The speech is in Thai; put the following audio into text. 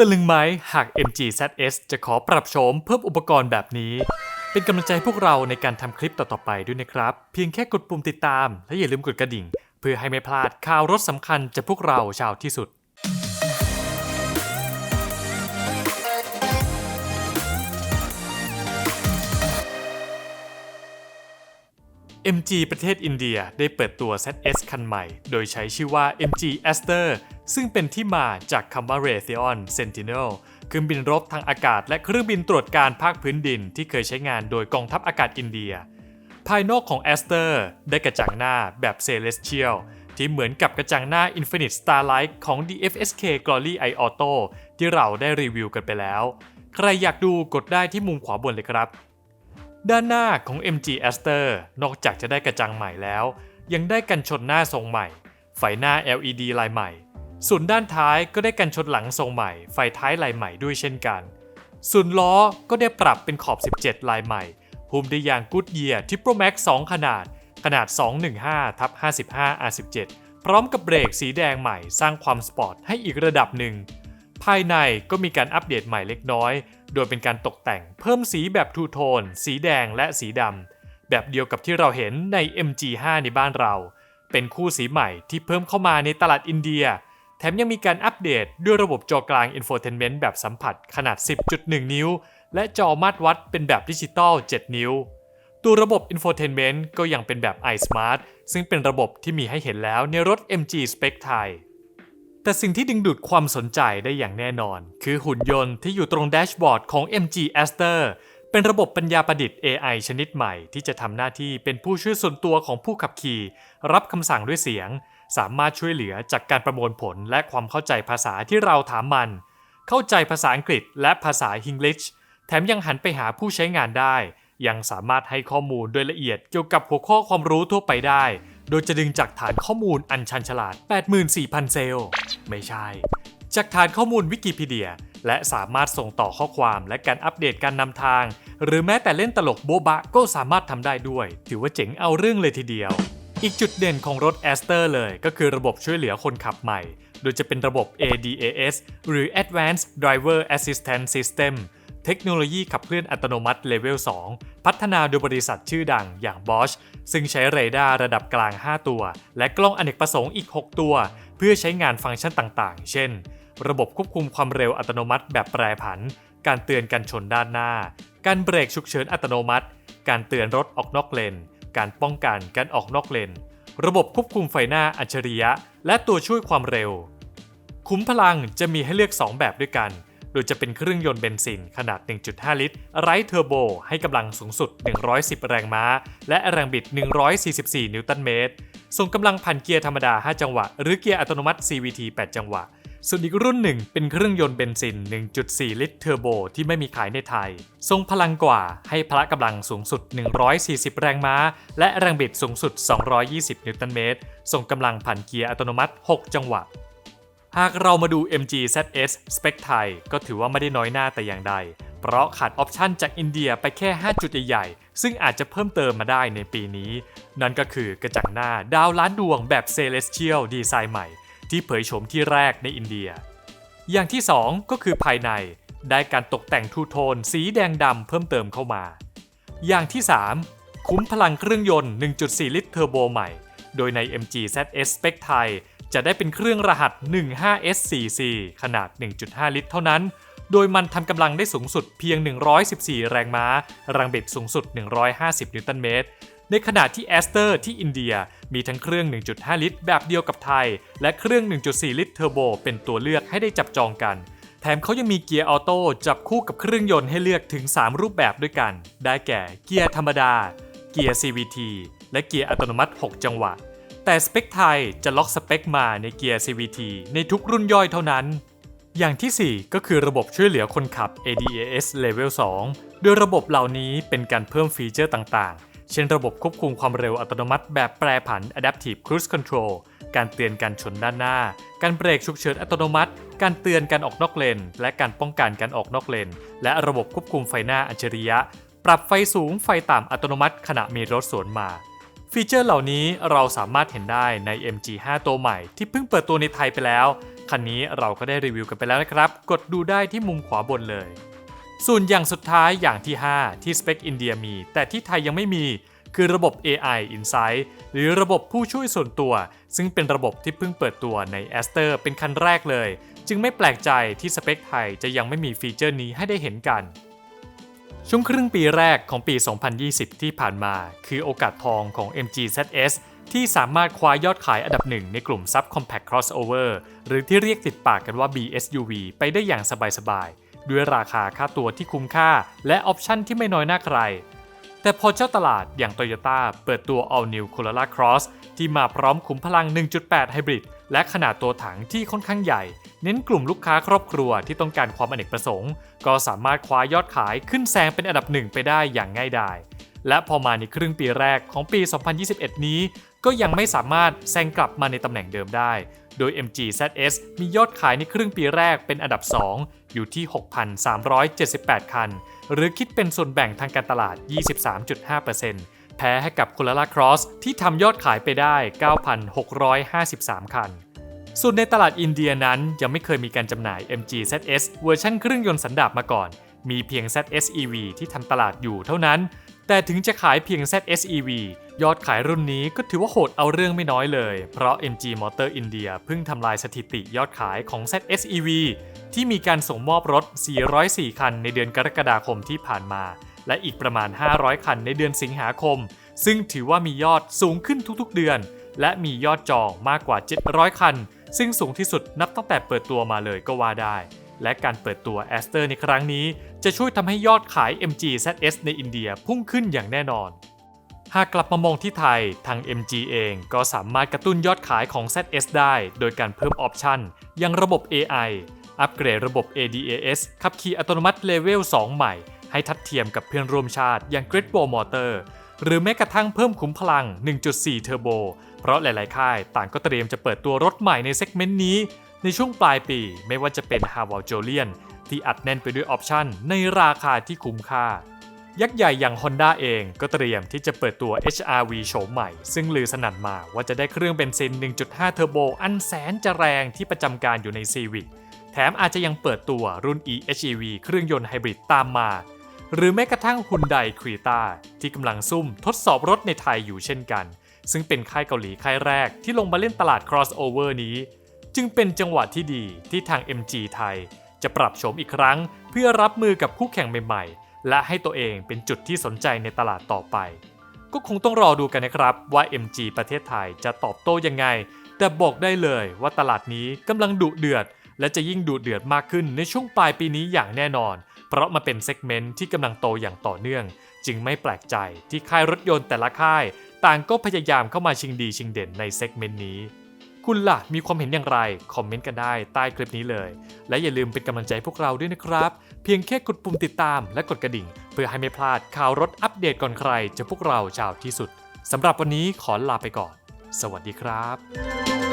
ตะลึงไหมหาก MG ZS จะขอปรับโฉมเพิ่มอุปกรณ์แบบนี้ เป็นกำลังใจให้พวกเราในการทำคลิปต่อๆไปด้วยนะครับ เพียงแค่กดปุ่มติดตาม และอย่าลืมกดกระดิ่ง เพื่อให้ไม่พลาดข่าวรถสำคัญจากพวกเราชาวที่สุด MG ประเทศอินเดียได้เปิดตัว ZS คันใหม่ โดยใช้ชื่อว่า MG Aster ซึ่งเป็นที่มาจากคำว่า Raytheon Sentinel เครื่องบินรบทางอากาศและเครื่องบินตรวจการภาคพื้นดินที่เคยใช้งานโดยกองทัพอากาศอินเดีย ภายนอกของ Aster ได้กระจังหน้าแบบ Celestial ที่เหมือนกับกระจังหน้า Infinite Starlight ของ DFSK Glory Eye Auto ที่เราได้รีวิวกันไปแล้ว ใครอยากดูกดได้ที่มุมขวาบนเลยครับ ด้านหน้าของ MG Aster นอกจากจะได้กระจังใหม่แล้ว ยังได้กันชนหน้าทรงใหม่ ไฟหน้า LED ลายใหม่ ส่วนด้านท้ายก็ได้กันชนหลังทรงใหม่ ไฟท้ายลายใหม่ด้วยเช่นกัน ส่วนล้อก็ได้ปรับเป็นขอบ 17 ลายใหม่หุ้มด้วยยางกูดเยียร์ทิปโปรแม็ก2ขนาด ขนาด 215ทับ55 R17 พร้อมกับเบรกสีแดงใหม่สร้างความสปอร์ตให้อีกระดับหนึ่ง ภายในก็มีการอัปเดตใหม่เล็กน้อย โดยเป็นการตกแต่งเพิ่มสีแบบทูโทน สีแดงและสีดำ แบบเดียวกับที่เราเห็นใน MG5 ในบ้านเรา เป็นคู่สีใหม่ที่เพิ่มเข้ามาในตลาดอินเดีย แถมยังมีการอัปเดตด้วยระบบจอกลาง Infotainment แบบสัมผัสขนาด 10.1 นิ้ว และจอมาตรวัดเป็นแบบดิจิตอล 7 นิ้ว ตัวระบบ Infotainment ก็ยังเป็นแบบ iSmart ซึ่งเป็นระบบที่มีให้เห็นแล้วในรถ MG Spec ไทย แต่สิ่งที่ดึงดูดความสนใจได้อย่างแน่นอน คือหุ่นยนต์ที่อยู่ตรงแดชบอร์ดของ MG Aster เป็นระบบปัญญาประดิษฐ์ AI ชนิดใหม่ ที่จะทำหน้าที่เป็นผู้ช่วยส่วนตัวของผู้ขับขี่ รับคำสั่งด้วยเสียง สามารถช่วยเหลือจากการประมวลผลและความเข้าใจภาษาที่เราถามมัน เข้าใจภาษาอังกฤษและภาษาฮิงลิชแถมยังหันไปหาผู้ใช้งานได้ ยังสามารถให้ข้อมูลโดยละเอียดเกี่ยวกับหัวข้อความรู้ทั่วไปได้ โดยจะดึงจากฐานข้อมูลอันชันฉลาด 84,000 เซลล์ ไม่ใช่ จากฐานข้อมูลวิกิพีเดีย และสามารถส่งต่อข้อความและการอัปเดตการนำทาง หรือแม้แต่เล่นตลกโบบะก็สามารถทำได้ด้วย ถือว่าเจ๋งเอาเรื่องเลยทีเดียว อีกจุดเด่นของรถ a s t e r เลยก็คือระบบช่วยเหลือคนขับใหม่ โดยจะเป็นระบบ ADAS หรือ Advanced Driver Assistance System เทคโนโลยีขับเคลื่อนอัตโนมัติเลเวล 2 พัฒนาโดยบริษัทชื่อดังอย่าง Bosch ซึ่งใช้เรดาร์ระดับกลาง 5 ตัว และกล้องอเนกประสงค์อีก 6 ตัว เพื่อใช้งานฟังก์ชันต่างๆ เช่น ระบบควบคุมความเร็วอัตโนมัติแบบแปรผัน การเตือนกันชนด้านหน้า การเบรกฉุกเฉินอัตโนมัติ การเตือนรถออกนอกเลน การป้องกันการออกนอกเลน ระบบควบคุมไฟหน้าอัจฉริยะ และตัวช่วยความเร็ว คุ้มพลังจะมีให้เลือก 2 แบบด้วยกัน โดยจะเป็นเครื่องยนต์เบนซินขนาด 1.5 ลิตร ไร้เทอร์โบ ให้กำลังสูงสุด 110 แรงม้า และแรงบิด 144 นิวตันเมตร ส่งกำลังผ่านเกียร์ธรรมดา 5 จังหวะ หรือเกียร์อัตโนมัติ CVT 8 จังหวะ ส่วนอีกรุ่นหนึ่งเป็นเครื่องยนต์เบนซิน 1.4 ลิตรเทอร์โบที่ไม่มีขายในไทย ทรงพลังกว่าให้พละกำลังสูงสุด 140 แรงม้า และแรงบิดสูงสุด 220 นิวตันเมตร ส่งกำลังผ่านเกียร์อัตโนมัติ 6 จังหวะ หากเรามาดู MG ZS Spec ไทยก็ถือว่าไม่ได้น้อยหน้าแต่อย่างใด เพราะขาดออปชันจากอินเดียไปแค่ 5 จุดใหญ่ๆ ซึ่งอาจจะเพิ่มเติมมาได้ในปีนี้ นั่นก็คือกระจังหน้าดาวล้านดวงแบบ Celestial ดีไซน์ใหม่ ที่เผยโฉมที่แรกในอินเดีย อย่างที่ 2 ก็คือภายใน ได้การตกแต่งทูโทน สีแดงดำเพิ่มเติมเข้ามา อย่างที่ 3 คุ้มพลังเครื่องยนต์ 1.4 ลิตรเทอร์โบใหม่ โดยใน MG ZS Spec ไทย จะได้เป็นเครื่องรหัส 15S4C ขนาด 1.5 ลิตรเท่านั้น โดยมันทำกำลังได้สูงสุดเพียง 114 แรงม้าแรงบิดสูงสุด 150 นิวตันเมตร ในขณะที่ a s t e r ที่อินเดียมีทั้งเครื่อง 1.5 ลิตร แบบเดียวกับไทย และเครื่อง 1.4 ลิตรเทอร์โบเป็นตัวเลือกให้ได้จับจองกันแถมเขายังมีเกียร์ออโต้จับคู่กับเครื่องยนต์ให้เลือกถึง 3 รูปแบบด้วยกัน ได้แก่เกียร์ธรรมดา เกียร์ CVT และเกียร์อัตโนมัติ 6 จังหวะ แต่สเปคไทยจะล็อกสเปคมาในเกียร์ CVT ในทุกรุ่นย่อยเท่านั้น อย่างที่ 4 ก็คือระบบช่วยเหลือคนขับ ADAS Level 2 โดยระบบเหล่านี้เป็นการเพิ่มฟีเจอร์ต่างๆ เช่นระบบควบคุมความเร็วอัตโนมัติแบบแปรผัน Adaptive Cruise Control การเตือนการชนด้านหน้า การเบรกฉุกเฉินอัตโนมัติ การเตือนการออกนอกเลน และการป้องกันการออกนอกเลน และระบบควบคุมไฟหน้าอัจฉริยะ ปรับไฟสูงไฟต่ำอัตโนมัติขณะมีรถสวนมา ฟีเจอร์เหล่านี้เราสามารถเห็นได้ใน MG5 ตัวใหม่ ที่เพิ่งเปิดตัวในไทยไปแล้ว คันนี้เราก็ได้รีวิวกันไปแล้วนะครับ กดดูได้ที่มุมขวาบนเลย ส่วนอย่างสุดท้ายอย่างที่ 5 ที่สเปคอินเดียมี แต่ที่ไทยยังไม่มีคือระบบ AI Insight หรือระบบผู้ช่วยส่วนตัว ซึ่งเป็นระบบที่เพิ่งเปิดตัวใน a s t e r เป็นคันแรกเลย จึงไม่แปลกใจที่สเปคไทยจะยังไม่มีฟีเจอร์นี้ให้ได้เห็นกัน ช่วงครึ่งปีแรกของปี 2020 ที่ผ่านมา คือโอกาสทองของ MG ZS ที่สามารถคว้ายอดขายอันดับหนึ่งในกลุ่ม Sub Compact Crossover หรือที่เรียกติดปากกันว่า BSUV ไปได้อย่างสบายๆ ด้วยราคาค่าตัวที่คุ้มค่า และออปชั่นที่ไม่น้อยหน้าใคร แต่พอเจ้าตลาดอย่าง t o y ยต้าเปิดตัว All New Corolla Cross ที่มาพร้อมขุมพลัง 1.8 Hybrid และขนาดตัวถังที่ค่อนข้างใหญ่ เน้นกลุ่มลูกค้าครอบครัวที่ต้องการความอเนกประสงค์ ก็สามารถคว้ายอดขายขึ้นแซงเป็นอันดับหนึ่งไปได้อย่างง่ายดาย และพอมาในครึ่งปีแรกของปี 2021 นี้ ก็ยังไม่สามารถแซงกลับมาในตำแหน่งเดิมได้ โดย MG ZS มียอดขายในครึ่งปีแรกเป็นอันดับ 2 อยู่ที่ 6,378 คัน หรือคิดเป็นส่วนแบ่งทางการตลาด 23.5%แพ้ให้กับ Corolla Cross ที่ทำยอดขายไปได้ 9,653 คันส่วนในตลาดอินเดียนั้นยังไม่เคยมีการจำหน่าย MG ZS เวอร์ชันเครื่องยนต์สันดาปมาก่อน มีเพียง ZS EV ที่ทำตลาดอยู่เท่านั้น แต่ถึงจะขายเพียง ZS EV ยอดขายรุ่นนี้ก็ถือว่าโหดเอาเรื่องไม่น้อยเลย เพราะ MG Motor India เพิ่งทำลายสถิติยอดขายของ ZS EV ที่มีการส่งมอบรถ 404 คันในเดือนกรกฎาคมที่ผ่านมา และอีกประมาณ 500 คันในเดือนสิงหาคม ซึ่งถือว่ามียอดสูงขึ้นทุกๆเดือน และมียอดจองมากกว่า 700 คัน ซึ่งสูงที่สุดนับตั้งแต่เปิดตัวมาเลยก็ว่าได้ และการเปิดตัว a s t e r ในครั้งนี้ จะช่วยทำให้ยอดขาย MG ZS ในอินเดียพุ่งขึ้นอย่างแน่นอน หากกลับมามองที่ไทย ทาง MG เองก็สามารถกระตุ้นยอดขายของ ZS ได้ โดยการเพิ่มออปชันอย่างระบบ AI อัปเกรดระบบ ADAS ขับขี่อัตโนมัติเลเวล 2 ใหม่ ให้ทัดเทียมกับเพื่อนร่วมชาติอย่าง Great Wall Motor หรือแม้กระทั่งเพิ่มขุมพลัง 1.4 เทอร์โบ เพราะหลาย ๆ ค่ายต่างก็เตรียมจะเปิดตัวรถใหม่ในเซกเมนต์นี้ ในช่วงปลายปีไม่ว่าจะเป็น h a v a l j o l i a n ที่อัดแน่นไปด้วยออปชันในราคาที่คุ้มค่า ยักษ์ใหญ่อย่าง Honda เองก็เตรียมที่จะเปิดตัว HRV โฉมใหม่ ซึ่งลือสนั่นมาว่าจะได้เครื่องเบนซิน 1.5 เทอร์โบอันแสนจะแรงที่ประจำการอยู่ใน Civic แถมอาจจะยังเปิดตัวรุ่น eHEV เครื่องยนต์ไฮบริดตามมา หรือแม้กระทั่ง Hyundai Creta ที่กำลังซุ่มทดสอบรถในไทยอยู่เช่นกัน ซึ่งเป็นค่ายเกาหลีค่ายแรกที่ลงมาเล่นตลาด crossover นี้ จึงเป็นจังหวะที่ดีที่ทาง MG ไทย จะปรับโฉมอีกครั้ง เพื่อรับมือกับคู่แข่งใหม่ๆ และให้ตัวเองเป็นจุดที่สนใจในตลาดต่อไป ก็คงต้องรอดูกันนะครับว่า MG ประเทศไทยจะตอบโต้ยังไง แต่บอกได้เลยว่าตลาดนี้กำลังดุเดือด และจะยิ่งดุเดือดมากขึ้นในช่วงปลายปีนี้อย่างแน่นอน เพราะมันเป็นเซกเมนต์ที่กำลังโตอย่างต่อเนื่อง จึงไม่แปลกใจที่ค่ายรถยนต์แต่ละค่าย ต่างก็พยายามเข้ามาชิงดีชิงเด่นในเซกเมนต์นี้ คุณล่ะมีความเห็นอย่างไร คอมเมนต์กันได้ใต้คลิปนี้เลย และอย่าลืมเป็นกำลังใจให้พวกเราด้วยนะครับ เพียงแค่กดปุ่มติดตามและกดกระดิ่ง เพื่อให้ไม่พลาดข่าวรถอัปเดตก่อนใครจะพวกเราชาวที่สุดสำหรับวันนี้ขอลาไปก่อน สวัสดีครับ